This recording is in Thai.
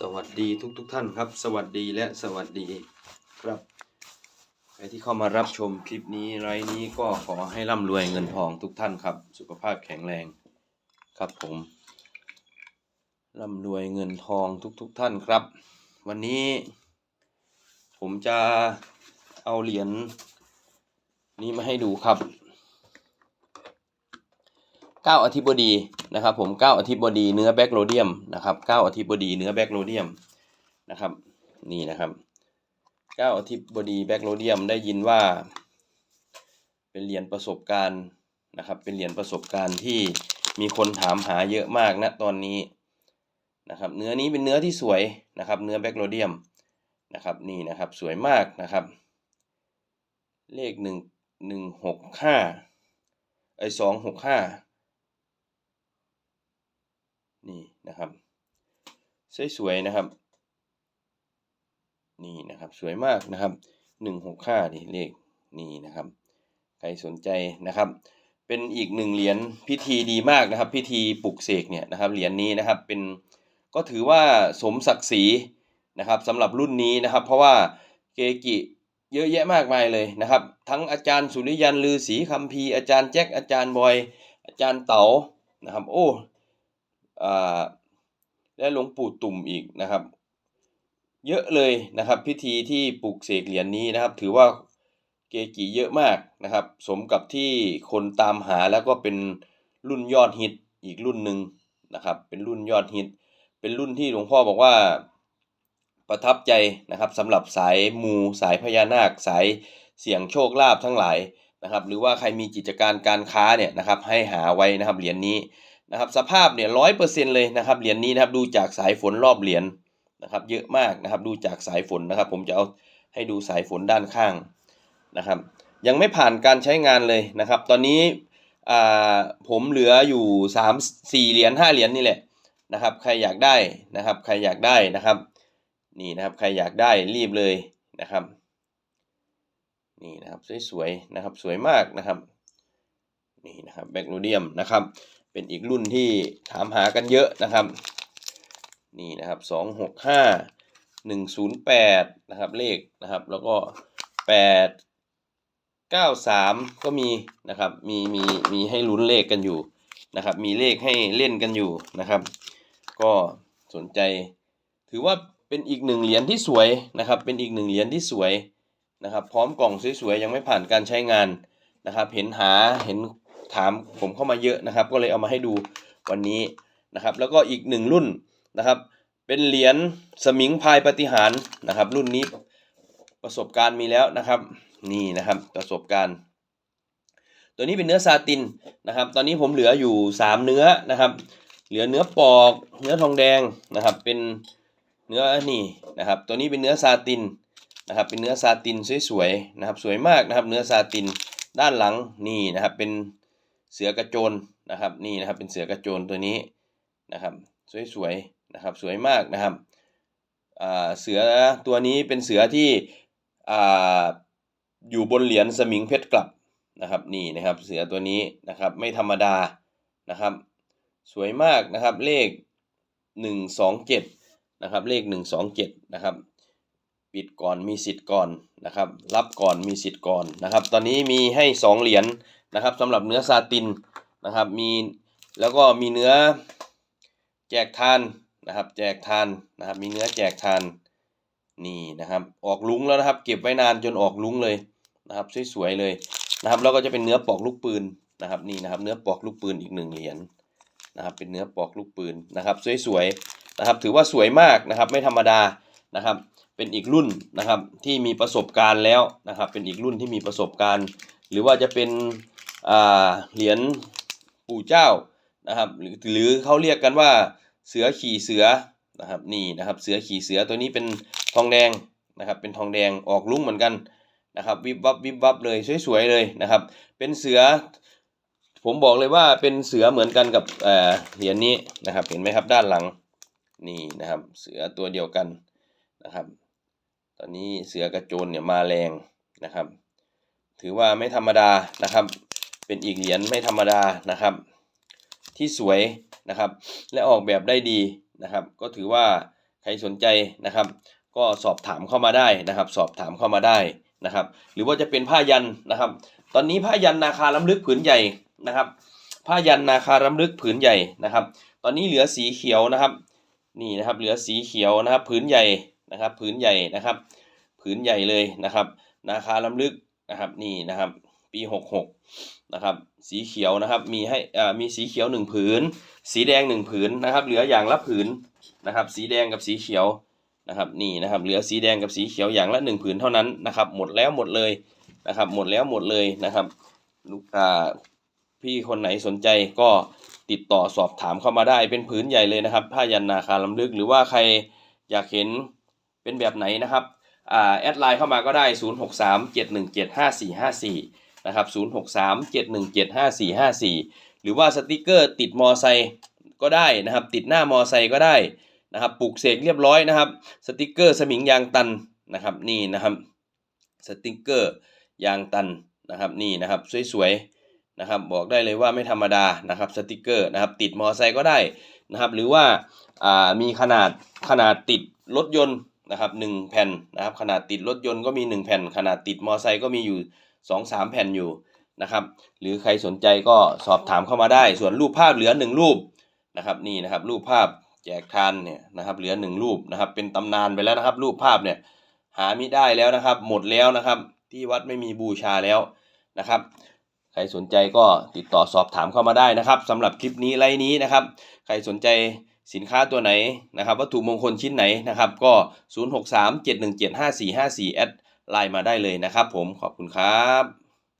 สวัสดีทุกทกท่านครับ สวัสดีและสวัสดีครับใครที่เข้ามารับชมคลิปนี้ไลฟ์นี้ก็ขอให้ร่ำรวยเงินทองทุกท่านครับ สุขภาพแข็งแรงครับผมร่ำรวยเงินทองทุกๆทท่านครับ วันนี้ผมจะเอาเหรียญนี้มาให้ดูครับเก้าอธิบดี นะครับผมเก้าอธิบดีเนื้อแบคโรเดียมนะครับเก้าอธิบดีเนื้อแบคโรเดียมนะครับนี่นะครับเก้าอธิบดีแบคโรเดียมได้ยินว่า เป็นเหรียญประสบการณ์นะครับ เป็นเหรียญประสบการณ์ที่มีคนถามหาเยอะมากณตอนนี้นะครับ เนื้อนี้เป็นเนื้อที่สวยนะครับ เนื้อแบคโรเดียมนะครับนี่นะครับสวยมากนะครับ เลขหนึ่งหนึ่งหกห้าไอสองหกห้า นี่นะครับ สวยๆนะครับ นี่นะครับสวยมากนะครับหนึ่งหกห้านี่เลขนี่นะครับ ใครสนใจนะครับ เป็นอีกหนึ่งเหรียญพิธีดีมากนะครับ พิธีปลุกเสกเนี่ยนะครับเหรียญนี้นะครับเป็นก็ถือว่าสมศักดิ์ศรีนะครับสำหรับรุ่นนี้นะครับ เพราะว่าเกกิเยอะแยะมากมายเลยนะครับ ทั้งอาจารย์สุริยันลือศรีคัมภีร์อาจารย์แจ็คอาจารย์บอย อาจารย์เต๋านะครับ โอ้ และหลวงปู่ตุ่มอีกนะครับ เยอะเลยนะครับ พิธีที่ปลูกเสกเหรียญนี้นะครับ ถือว่าเกจิเยอะมากนะครับ สมกับที่คนตามหาแล้วก็เป็นรุ่นยอดฮิตอีกรุ่นหนึ่งนะครับ เป็นรุ่นยอดฮิต เป็นรุ่นที่หลวงพ่อบอกว่าประทับใจนะครับสำหรับสายมูสายพญานาค สายเสี่ยงโชคลาภทั้งหลายนะครับ หรือว่าใครมีกิจการการค้าเนี่ยนะครับให้หาไว้นะครับเหรียญนี้ะครับสภาพเนี่ยร้อยเปอร์เซ็นเลยนะครับเหรียญนี้นะครับดูจากสายฝนรอบเหรียญนะครับ เยอะมากนะครับดูจากสายฝนนะครับ ผมจะเอาให้ดูสายฝนด้านข้างนะครับ ยังไม่ผ่านการใช้งานเลยนะครับ ตอนนี้อ่าผมเหลืออยู่สามสี่เหรียญห้าเหรียญนี่แหละนะครับ ใครอยากได้นะครับ ใครอยากได้นะครับ นี่นะครับใครอยากได้รีบเลยนะครับ นี่นะครับสวยๆนะครับสวยมากนะครับนี่นะครับแบคโนเดียมนะครับ เป็นอีกรุ่นที่ถามหากันเยอะนะครับ นี่นะครับสองหกห้าหนึ่งศูนย์แปดนะครับเลขนะครับ แล้วก็แปดเก้าสามก็มีนะครับ มีมีมีให้ลุ้นเลขกันอยู่นะครับ มีเลขให้เล่นกันอยู่นะครับ ก็สนใจ ถือว่าเป็นอีกหนึ่งเหรียญที่สวยนะครับ เป็นอีกหนึ่งเหรียญที่สวยนะครับ พร้อมกล่องสวยๆยังไม่ผ่านการใช้งานนะครับ เห็นหาเห็น ถามผมเข้ามาเยอะนะครับ ก็เลยเอามาให้ดูวันนี้นะครับ แล้วก็อีกหนึ่งรุ่นนะครับ เป็นเหรียญสมิงพายปฏิหารนะครับ รุ่นนี้ประสบการณ์มีแล้วนะครับ นี่นะครับประสบการณ์ ตัวนี้เป็นเนื้อซาตินนะครับ ตอนนี้ผมเหลืออยู่สามเนื้อนะครับ เหลือเนื้อปอกเนื้อทองแดงนะครับ เป็นเนื้อนี่นะครับ ตัวนี้เป็นเนื้อซาตินนะครับ เป็นเนื้อซาตินสวยๆนะครับ สวยมากนะครับ เนื้อซาตินด้านหลังนี่นะครับ เป็น เสือกระโจนนะครับนี่นะครับเป็นเสือกระโจนตัวนี้นะครับสวยๆนะครับสวยมากนะครับเสือตัวนี้เป็นเสือที่อ่อยู่บนเหรียญสมิงเพชรกลับนะครับนี่นะครับเสือตัวนี้นะครับไม่ธรรมดานะครับสวยมากนะครับเลขหนึ่งสองเจ็ดนะครับเลขหนึ่งสองเจ็ดนะครับปิดก่อนมีสิทธิ์ก่อนนะครับรับก่อนมีสิทธิ์ก่อนนะครับตอนนี้มีให้สองเหรียญ นะครับสำหรับเนื้อซาตินนะครับมีแล้วก็มีเนื้อแจกทานนะครับ แจกทานนะครับ มีเนื้อแจกทานนี่นะครับ ออกลุ้งแล้วนะครับ เก็บไว้นานจนออกลุ้งเลยนะครับสวยๆเลยนะครับ แล้วก็จะเป็นเนื้อปอกลูกปืนนะครับนี่นะครับ เนื้อปอกลูกปืนอีกหนึ่งเหรียญนะครับ เป็นเนื้อปอกลูกปืนนะครับสวยๆนะครับ ถือว่าสวยมากนะครับ ไม่ธรรมดานะครับ เป็นอีกรุ่นนะครับที่มีประสบการณ์แล้วนะครับ เป็นอีกรุ่นที่มีประสบการณ์ หรือว่าจะเป็น เหรียญปู่เจ้านะครับหรือหรือเขาเรียกกันว่าเสือขี่เสือนะครับนี่นะครับเสือขี่เสือตัวนี้เป็นทองแดงนะครับเป็นทองแดงออกลุ้งเหมือนกันนะครับวิบวับวิบวับเลยสวยๆเลยนะครับ เป็นเสือ ผมบอกเลยว่าเป็นเสือเหมือนกันกับเอ่อเหรียญนี้นะครับเห็นไหมครับด้านหลังนี่นะครับเสือตัวเดียวกันนะครับ ตอนนี้เสือกระโจนเนี่ยมาแรงนะครับ ถือว่าไม่ธรรมดานะครับ เป็นอีกเหรียญไม่ธรรมดานะครับ ที่สวยนะครับ และออกแบบได้ดีนะครับ ก็ถือว่าใครสนใจนะครับ ก็สอบถามเข้ามาได้นะครับ สอบถามเข้ามาได้นะครับ หรือว่าจะเป็นผ้ายันนะครับ ตอนนี้ผ้ายันนาคาล้ำลึกผืนใหญ่นะครับ ผ้ายันนาคาล้ำลึกผืนใหญ่นะครับ ตอนนี้เหลือสีเขียวนะครับ นี่นะครับ เหลือสีเขียวนะครับ ผืนใหญ่นะครับ ผืนใหญ่นะครับ ผืนใหญ่เลยนะครับ นาคาล้ำลึกนะครับ นี่นะครับ ปี 66 นะครับ สีเขียวนะครับ มีให้อ่ามีสีเขียวหนึ่งผืน สีแดงหนึ่งผืนนะครับ เหลืออย่างละผืนนะครับ สีแดงกับสีเขียวนะครับ นี่นะครับ เหลือสีแดงกับสีเขียวอย่างละหนึ่งผืนเท่านั้นนะครับ หมดแล้วหมดเลยนะครับ หมดแล้วหมดเลยนะครับลูกอ่าพี่คนไหนสนใจก็ติดต่อสอบถามเข้ามาได้เป็นผืนใหญ่เลยนะครับผ้ายันนาคาลำลึกหรือว่าใครอยากเห็นเป็นแบบไหนนะครับอ่าแอดไลน์เข้ามาก็ได้ 0 6 3 7 1 7 5 4 5 4 นะครับ0 6 3 7 1 7 5 4 5 4 หรือว่าสติกเกอร์ติดมอไซค์ก็ได้นะครับ ติดหน้ามอไซค์ก็ได้นะครับปลูกเสกเรียบร้อยนะครับ สติกเกอร์สมิงยางตันนะครับนี่นะครับสติกเกอร์ยางตันนะครับนี่นะครับสวยๆนะครับบอกได้เลยว่าไม่ธรรมดานะครับสติกเกอร์นะครับติดมอไซค์ก็ได้นะครับหรือว่ามีขนาดขนาดติดรถยนต์นะครับหนึ่งแผ่นนะครับขนาดติดรถยนต์ก็มีหนึ่งแผ่น ขนาดติดมอไซค์ก็มีอยู่ สองสามแผ่นอยู่นะครับ หรือใครสนใจก็สอบถามเข้ามาได้ ส่วนรูปภาพเหลือหนึ่งรูปนะครับนี่นะครับรูปภาพแจกทานเนี่ยนะครับเหลือหนึ่งรูปนะครับเป็นตำนานไปแล้วนะครับ รูปภาพเนี่ยหาไม่ได้แล้วนะครับ หมดแล้วนะครับ ที่วัดไม่มีบูชาแล้วนะครับ ใครสนใจก็ติดต่อสอบถามเข้ามาได้นะครับสำหรับคลิปนี้ไลน์นี้นะครับ ใครสนใจสินค้าตัวไหนนะครับ วัตถุมงคลชิ้นไหนนะครับ ก็ 0637175454แอด ไลน์มาได้เลยนะครับผมขอบคุณครับ